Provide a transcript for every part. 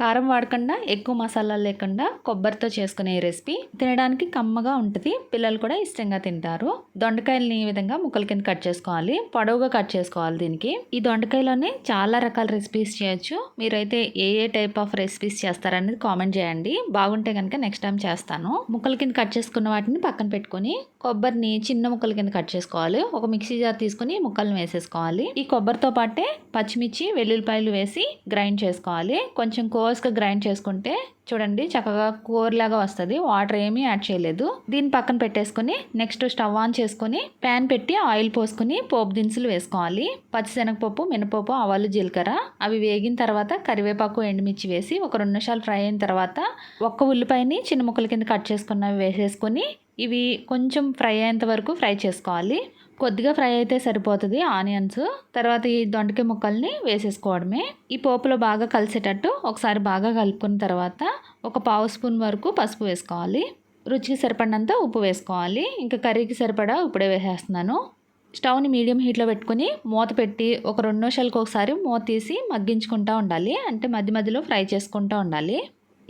కారం వాడకుండా ఎక్కువ మసాలాలు లేకుండా కొబ్బరితో చేసుకునే ఈ రెసిపీ తినడానికి కమ్మగా ఉంటుంది. పిల్లలు కూడా ఇష్టంగా తింటారు. దొండకాయలని ఈ విధంగా ముక్కల కింద కట్ చేసుకోవాలి. పొడవుగా కట్ చేసుకోవాలి దీనికి. ఈ దొండకాయలోనే చాలా రకాల రెసిపీస్ చేయొచ్చు. మీరైతే ఏ ఏ టైప్ ఆఫ్ రెసిపీస్ చేస్తారనేది కామెంట్ చేయండి. బాగుంటే కనుక నెక్స్ట్ టైం చేస్తాను. ముక్కల కింద కట్ చేసుకున్న వాటిని పక్కన పెట్టుకొని కొబ్బరిని చిన్న ముక్కల కింద కట్ చేసుకోవాలి. ఒక మిక్సీ జార్ తీసుకుని ముక్కలను వేసేసుకోవాలి. ఈ కొబ్బరితో పాటే పచ్చిమిర్చి వెల్లుల్లిపాయలు వేసి గ్రైండ్ చేసుకోవాలి. కొంచెం కోర్స్గా గ్రైండ్ చేసుకుంటే చూడండి చక్కగా కూరలాగా వస్తుంది. వాటర్ ఏమీ యాడ్ చేయలేదు. దీన్ని పక్కన పెట్టేసుకొని నెక్స్ట్ స్టవ్ ఆన్ చేసుకొని ప్యాన్ పెట్టి ఆయిల్ పోసుకొని పోపు దినుసులు వేసుకోవాలి. పచ్చిశనగపప్పు మినపప్పు ఆవాలు జీలకర్ర అవి వేగిన తర్వాత కరివేపాకు ఎండుమిర్చి వేసి ఒక రెండు నిమిషాలు ఫ్రై అయిన తర్వాత ఒక్క ఉల్లిపాయని చిన్న ముక్కల కింద కట్ చేసుకున్నవి వేసేసుకొని ఇవి కొంచెం ఫ్రై అయ్యేంత వరకు ఫ్రై చేసుకోవాలి. కొద్దిగా ఫ్రై అయితే సరిపోతుంది ఆనియన్స్. తర్వాత ఈ దొండకాయ ముక్కల్ని వేసేసుకోవడమే. ఈ పోపులో బాగా కలిసేటట్టు ఒకసారి బాగా కలుపుకున్న తర్వాత ఒక పావు స్పూన్ వరకు పసుపు వేసుకోవాలి. రుచికి సరిపడినంత ఉప్పు వేసుకోవాలి. ఇంకా కర్రీకి సరిపడా ఇప్పుడే వేసేస్తున్నాను. స్టవ్ని మీడియం హీట్లో పెట్టుకుని మూత పెట్టి ఒక రెండు నిమిషాలకు ఒకసారి మూత తీసి మగ్గించుకుంటూ ఉండాలి. అంటే మధ్య మధ్యలో ఫ్రై చేసుకుంటూ ఉండాలి.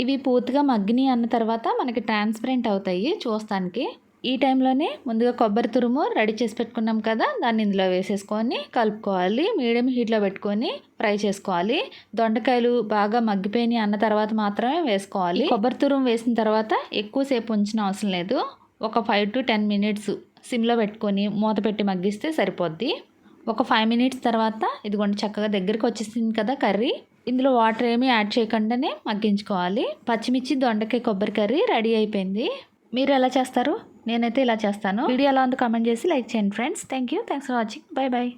ఇవి పూర్తిగా మగ్గిని అన్న తర్వాత మనకి ట్రాన్స్పరెంట్ అవుతాయి చూస్తానికి. ఈ టైంలోనే ముందుగా కొబ్బరి తురుము రెడీ చేసి పెట్టుకున్నాం కదా దాన్ని ఇందులో వేసేసుకొని కలుపుకోవాలి. మీడియం హీట్లో పెట్టుకొని ఫ్రై చేసుకోవాలి. దొండకాయలు బాగా మగ్గిపోయినాయి అన్న తర్వాత మాత్రమే వేసుకోవాలి. కొబ్బరి తురుము వేసిన తర్వాత ఎక్కువసేపు ఉంచిన అవసరం లేదు. ఒక ఫైవ్ టు టెన్ మినిట్స్ సిమ్లో పెట్టుకొని మూత పెట్టి మగ్గిస్తే సరిపోద్ది. ఒక ఫైవ్ మినిట్స్ తర్వాత ఇదిగోండి చక్కగా దగ్గరికి వచ్చేసింది కదా కర్రీ. ఇందులో వాటర్ ఏమీ యాడ్ చేయకుండానే మగ్గించుకోవాలి. పచ్చిమిర్చి దొండకాయ కొబ్బరి కర్రీ రెడీ అయిపోయింది. మీరు ఎలా చేస్తారు? నేనైతే ఇలా చేస్తాను. వీడియో ఎలా ఉందో కామెంట్ చేసి లైక్ చేయండి friends. Thank you thanks for watching. Bye bye.